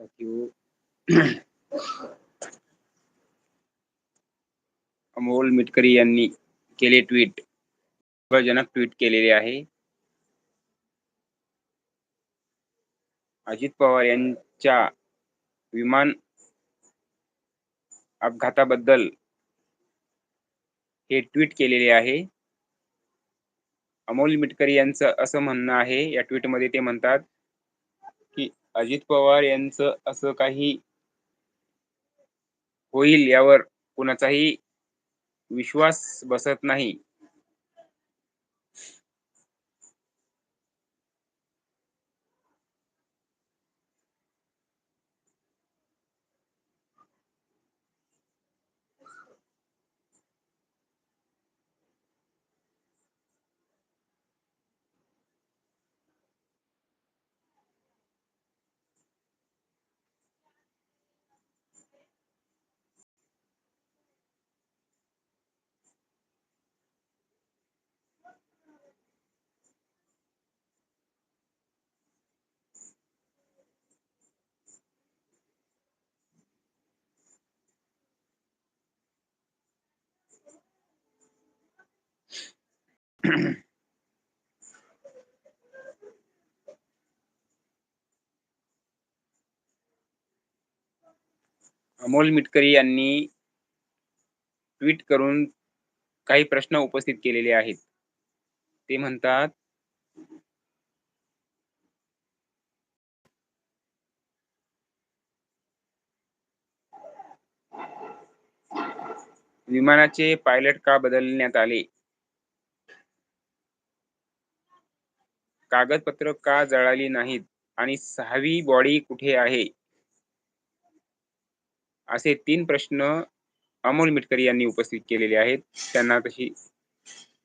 सचिव अमोल मिटकरी यांनी केले ट्विट. जनक ट्विट केलेले आहे. अजित पवार यांच्या विमान अपघाताबद्दल हे ट्विट केलेले आहे. अमोल मिटकरी यांचं असं म्हणणं आहे. या ट्विटमध्ये ते म्हणतात अजित पवार यांचं असं काही होईल यावर कुणाचाही विश्वास बसत नाही. अमोल मिटकरी यांनी ट्विट करून काही प्रश्न उपस्थित केलेले आहेत. ते म्हणतात विमानाचे पायलट का बदलण्यात आले? कागदपत्र का जळाली नाहीत? आणि सहावी बॉडी कुठे आहे? असे तीन प्रश्न अमोल मिटकरी यांनी उपस्थित केलेले आहेत. त्यांना तशी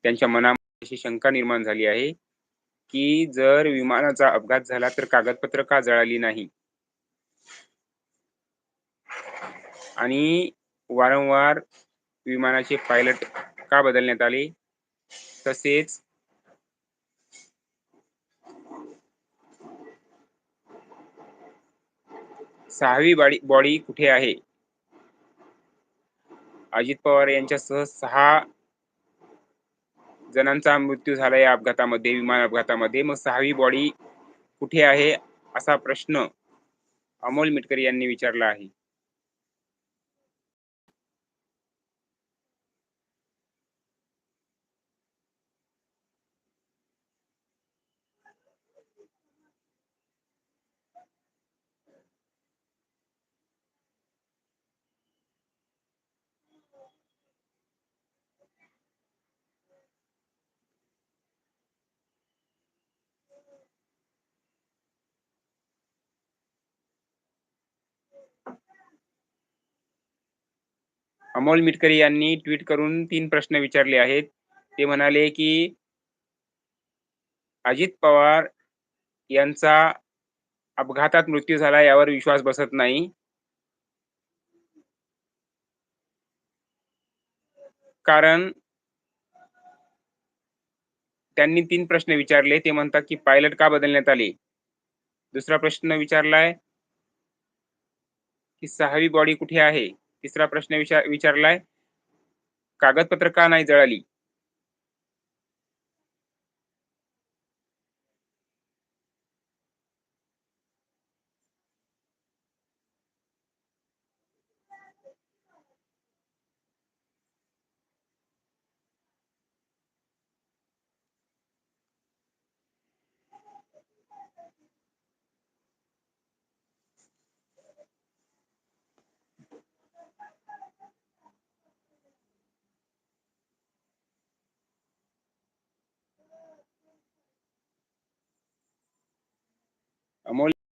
त्यांच्या मनामध्ये अशी शंका निर्माण झाली आहे की जर विमानाचा अपघात झाला तर कागदपत्र का जळाली नाही? आणि वारंवार विमानाचे पायलट का बदलण्यात आले? तसेच सहावी बॉडी बॉडी कुठे आहे? अजित पवार यांच्यासह सहा जणांचा मृत्यू झाला या अपघातामध्ये विमान अपघातामध्ये. मग सहावी बॉडी कुठे आहे असा प्रश्न अमोल मिटकरी यांनी विचारला आहे. अमोल मिटकरी यांनी ट्विट करून तीन प्रश्न विचारले आहेत. ते म्हणाले की अजित पवार यांचा अपघातात मृत्यू झाला यावर विश्वास बसत नाही. कारण त्यांनी तीन प्रश्न विचारले. ते म्हणतात की पायलट का बदलण्यात आले? दुसरा प्रश्न विचारलाय की सहावी बॉडी कुठे आहे? तिसरा प्रश्न विचार विचारलाय. कागदपत्र का नाही जळाली?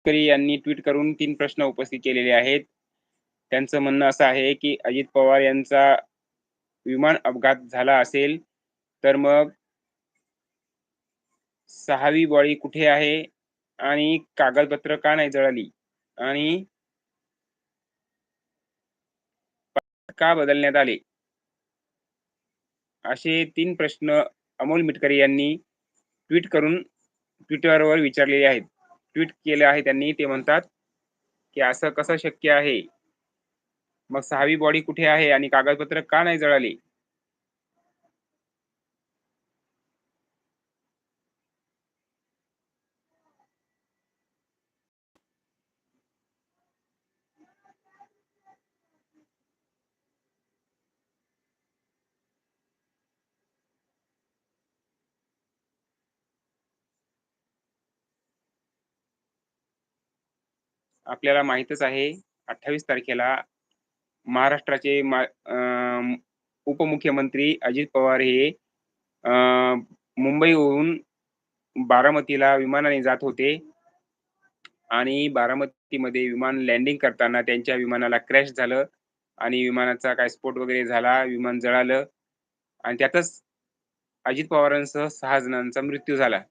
अमोल यांनी ट्विट करून तीन प्रश्न उपस्थित केलेले आहेत. त्यांचं म्हणणं असं आहे की अजित पवार यांचा विमान अपघात झाला असेल तर मग सहावी बॉडी कुठे आहे आणि कागदपत्र का नाही जळाली? आणि का बदलण्यात आले? असे तीन प्रश्न अमोल मिटकरी यांनी ट्विट करून ट्विटरवर विचारलेले आहेत. ट्विट केलं आहे त्यांनी ते म्हणतात की असं कसं शक्य आहे? मग सहावी बॉडी कुठे आहे आणि कागदपत्र का नाही जळाली? आपल्याला माहीतच आहे अठ्ठावीस तारखेला महाराष्ट्राचे मा उपमुख्यमंत्री अजित पवार हे अं, मुंबईहून बारामतीला विमानाने जात होते. आणि बारामतीमध्ये विमान लँडिंग करताना त्यांच्या विमानाला क्रॅश झालं आणि विमानाचा काय स्फोट वगैरे झाला विमान जळालं. आणि त्यातच अजित पवारांसह सहा जणांचा मृत्यू झाला.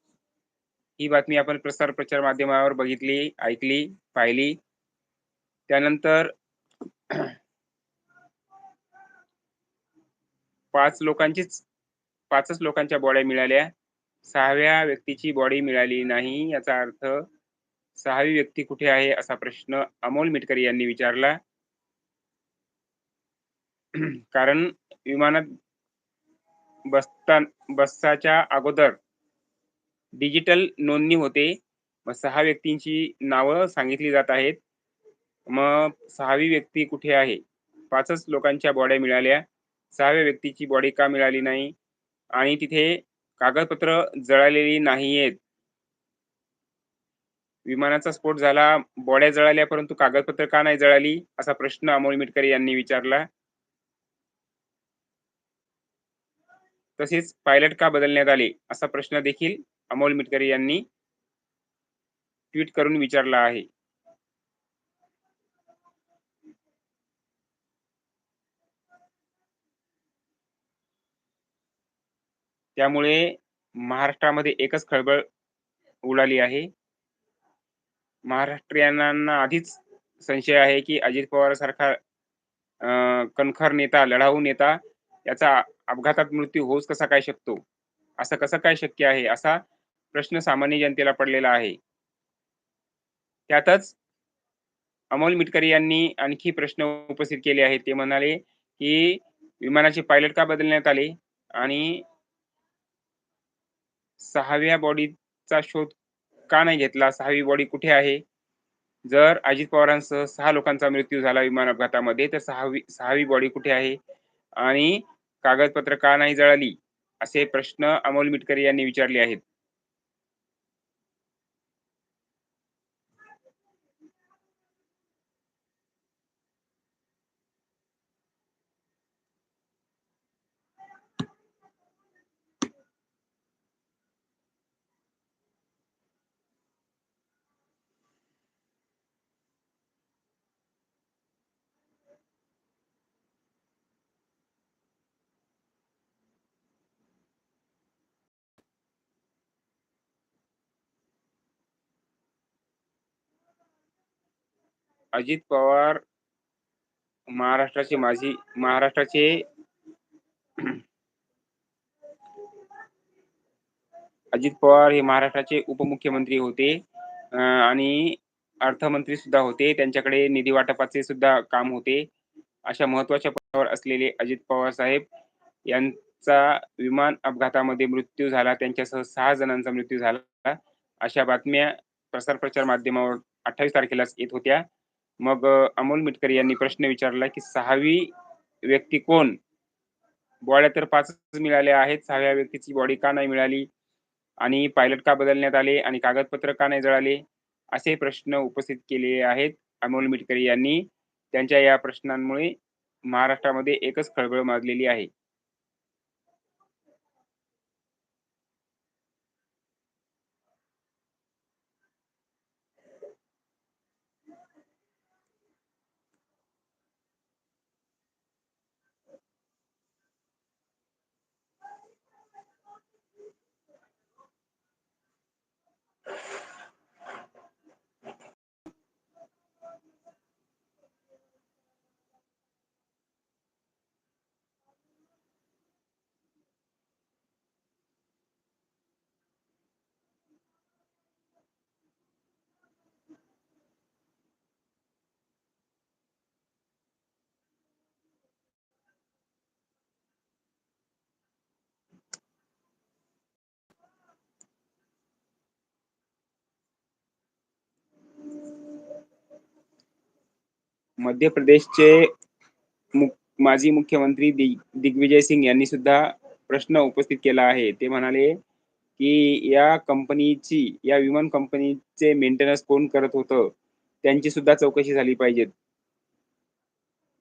ही बातमी आपण प्रसार प्रचार माध्यमावर बघितली ऐकली पाहिली. त्यानंतर पाच लोकांचीच पाचच लोकांच्या बॉड्या मिळाल्या. सहाव्या व्यक्तीची बॉडी मिळाली नाही याचा अर्थ सहावी व्यक्ती कुठे आहे असा प्रश्न अमोल मिटकरी यांनी विचारला. कारण विमानात बसता बसाच्या अगोदर डिजिटल नोंदणी होते. मग सहा व्यक्तींची नावं सांगितली जात आहेत. मग सहावी व्यक्ती कुठे आहे? पाचच लोकांच्या बॉड्या मिळाल्या. सहाव्या व्यक्तीची बॉडी का मिळाली नाही? आणि तिथे कागदपत्र जळालेली नाहीयेत. विमानाचा स्फोट झाला. बॉड्या जळाल्या परंतु कागदपत्र का नाही जळाली? असा प्रश्न अमोल मिटकरी यांनी विचारला. तसेच पायलट का बदलण्यात आले? असा प्रश्न देखील अमोल मिटकरी यांनी ट्विट करून विचारला आहे. त्यामुळे महाराष्ट्रामध्ये एकच खळबळ उडाली आहे. महाराष्ट्रीयांना आधीच संशय आहे की अजित पवार सारखा कणखर नेता लढाऊ नेता याचा अपघातात मृत्यू होऊच कसा काय शकतो? असं कसं काय शक्य आहे? असा प्रश्न सामान्य जनतेला पडलेला आहे. त्यातच अमोल मिटकरी यांनी आणखी प्रश्न उपस्थित केले आहेत. ते म्हणाले की विमानाचे पायलट का बदलण्यात आले? आणि सहाव्या बॉडीचा शोध का नाही घेतला? सहावी बॉडी कुठे आहे? जर अजित पवारांसह सहा लोकांचा मृत्यू झाला विमान अपघातामध्ये तर सहावी सहावी बॉडी कुठे आहे? आणि कागदपत्र का नाही जळाली? असे प्रश्न अमोल मिटकरी यांनी विचारले आहेत. अजित पवार महाराष्ट्राचे माजी महाराष्ट्राचे अजित पवार हे महाराष्ट्राचे उपमुख्यमंत्री होते. आणि अर्थमंत्री सुद्धा होते. त्यांच्याकडे निधी वाटपाचे सुद्धा काम होते. अशा महत्त्वाच्या पदावर असलेले अजित पवार साहेब यांचा विमान अपघातामध्ये मृत्यू झाला. त्यांच्यासह सहा जणांचा मृत्यू झाला. अशा बातम्या प्रसार प्रचार माध्यमावर अठ्ठावीस तारखेलाच येत होत्या. मग अमोल मिटकर यांनी प्रश्न विचारला की सहावी व्यक्ती कोण? बॉड्या तर पाच मिळाल्या आहेत. सहाव्या व्यक्तीची बॉडी का नाही मिळाली? आणि पायलट का बदलण्यात आले? आणि कागदपत्र का नाही जळाले? असे प्रश्न उपस्थित केले आहेत अमोल मिटकरी यांनी. त्यांच्या या प्रश्नांमुळे महाराष्ट्रामध्ये एकच खळबळ माजलेली आहे. मध्य प्रदेशचे मुख माजी मुख्यमंत्री दिग्विजय सिंग यांनी सुद्धा प्रश्न उपस्थित केला आहे. ते म्हणाले की या कंपनीची या विमान कंपनीचे मेंटेनन्स कोण करत होतं? त्यांची सुद्धा चौकशी झाली पाहिजे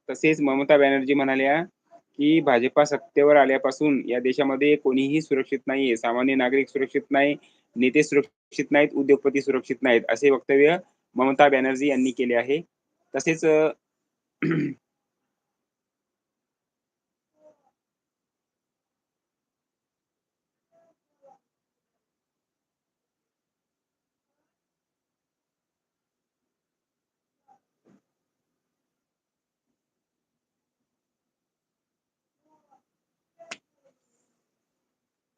तसेच ममता बॅनर्जी म्हणाल्या की भाजपा सत्तेवर आल्यापासून या देशामध्ये कोणीही सुरक्षित नाहीये. सामान्य नागरिक सुरक्षित नाही नेते सुरक्षित नाहीत उद्योगपती सुरक्षित नाहीत असे वक्तव्य ममता बॅनर्जी यांनी केले आहे. तसेच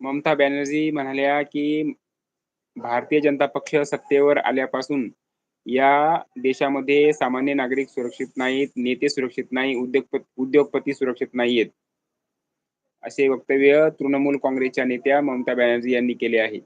ममता बॅनर्जी म्हणाल्या की भारतीय जनता पक्ष सत्तेवर आल्यापासून या देशामध्ये सामान्य नागरिक सुरक्षित नाहीत नेते सुरक्षित नाही उद्योगपती उद्योगपती सुरक्षित नाहीयेत. असे वक्तव्य तृणमूल काँग्रेसच्या नेत्या ममता बॅनर्जी यांनी केले आहे.